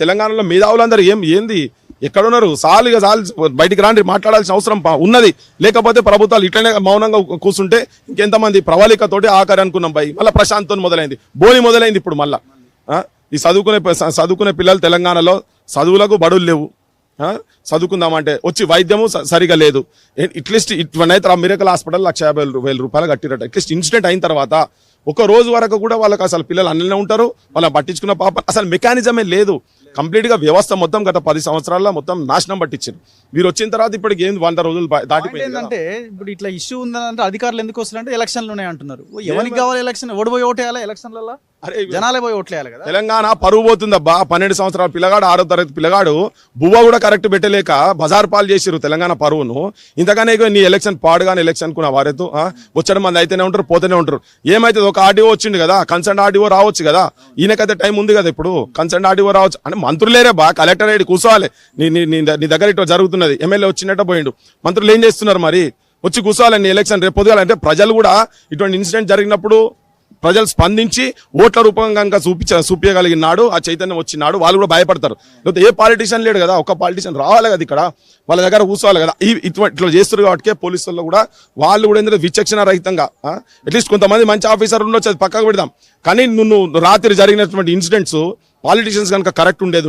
తెలంగాణలో మేధావులందరూ ఏం ఏంది? ఎక్కడున్నారు? సాలు ఇక సాలు బయటికి రాండి మాట్లాడాల్సిన అవసరం ఉన్నది. లేకపోతే ప్రభుత్వాలు ఇట్లనే మౌనంగా కూర్చుంటే ఇంకెంతమంది ప్రవళికతోటి ఆఖరి అనుకున్నాం పై మళ్ళీ ప్రశాంతం మొదలైంది. బోని మొదలైంది ఇప్పుడు మళ్ళా. ఈ చదువుకునే చదువుకునే పిల్లలు తెలంగాణలో చదువులకు బడులు లేవు. చదువుకుందామంటే వచ్చి వైద్యము సరిగా లేదు. అట్లీస్ట్ ఇట్వనైతే మిరకల్ హాస్పిటల్ లక్ష యాభై వేల రూపాయలు కట్టిరట. అట్లీస్ట్ ఇన్సిడెంట్ అయిన తర్వాత ఒక రోజు వరకు కూడా వాళ్ళకి అసలు పిల్లలు అన్ననే ఉంటారు వాళ్ళని పట్టించుకున్న పాప. అసలు మెకానిజమే లేదు. కంప్లీట్గా వ్యవస్థ మొత్తం గత పది సంవత్సరాల్లో మొత్తం నాశనం పట్టించారు మీరు వచ్చిన తర్వాత ఇప్పటికి ఏంది వంద రోజులు దాటిపోయింది. ఏంటంటే ఇప్పుడు ఇట్లా ఇష్యూ ఉందంటే అధికారులు ఎందుకు వస్తారంటే ఎలక్షన్లు ఉన్నాయి అంటున్నారు. ఎవరికి కావాలి ఎలక్షన్ ఎవడు పోయి ఓటేయాలి ఎలక్షన్లలో అరే జనాలే పోయి ఓట్లేయాలి కదా. తెలంగాణ పరువు పోతుందబ్బా పన్నెండు సంవత్సరాల పిల్లగాడు ఆరో తరగతి పిల్లగాడు బువ్వ కూడా కరెక్ట్ పెట్టలేక బజార్ పాలు చేసిరు తెలంగాణ పరువును. ఇంతగానే నీ ఎలక్షన్ పాడుగానే ఎలక్షన్ కున్న వారితో వచ్చడం మంది అయితేనే ఉంటారు పోతూనే ఉంటారు. ఏమైతుంది ఒక ఆర్డీఓ వచ్చిండు కదా కన్సర్న్ ఆర్డీఓ రావచ్చు కదా ఈయనకైతే టైం ఉంది కదా ఇప్పుడు కన్సర్న్ ఆర్డీఓ రావచ్చు. అంటే మంత్రులేరే బా కలెక్టర్ అయ్యి కూర్చోవాలి. నీ నీ నీ దగ్గర ఇటు జరుగుతున్నది. ఎమ్మెల్యే వచ్చినట్ట పోయిండు. మంత్రులు ఏం చేస్తున్నారు మరి? వచ్చి కూర్చోవాలండి నీ ఎలక్షన్ రేపు పొద్దుగాలంటే ప్రజలు కూడా ఇటువంటి ఇన్సిడెంట్ జరిగినప్పుడు ప్రజలు స్పందించి ఓట్ల రూపంగా కనుక చూపించ చూపించగలిగినాడు ఆ చైతన్యం వచ్చినాడు వాళ్ళు కూడా భయపడతారు. లేకపోతే ఏ పాలిటీషియన్ లేడు కదా ఒక పాలిటీషియన్ రావాలి కదా ఇక్కడ వాళ్ళ దగ్గర కూర్చోవాలి కదా. ఇటువంటి ఇట్లా చేస్తారు కాబట్టి పోలీసుల్లో కూడా వాళ్ళు కూడా ఏంటంటే విచక్షణ రహితంగా అట్లీస్ట్ కొంతమంది మంచి ఆఫీసర్ ఉండొచ్చు అది పక్కకు పెడదాం. కానీ నువ్వు నువ్వు రాత్రి జరిగినటువంటి ఇన్సిడెంట్స్ పాలిటీషియన్స్ కనుక కరెక్ట్ ఉండేది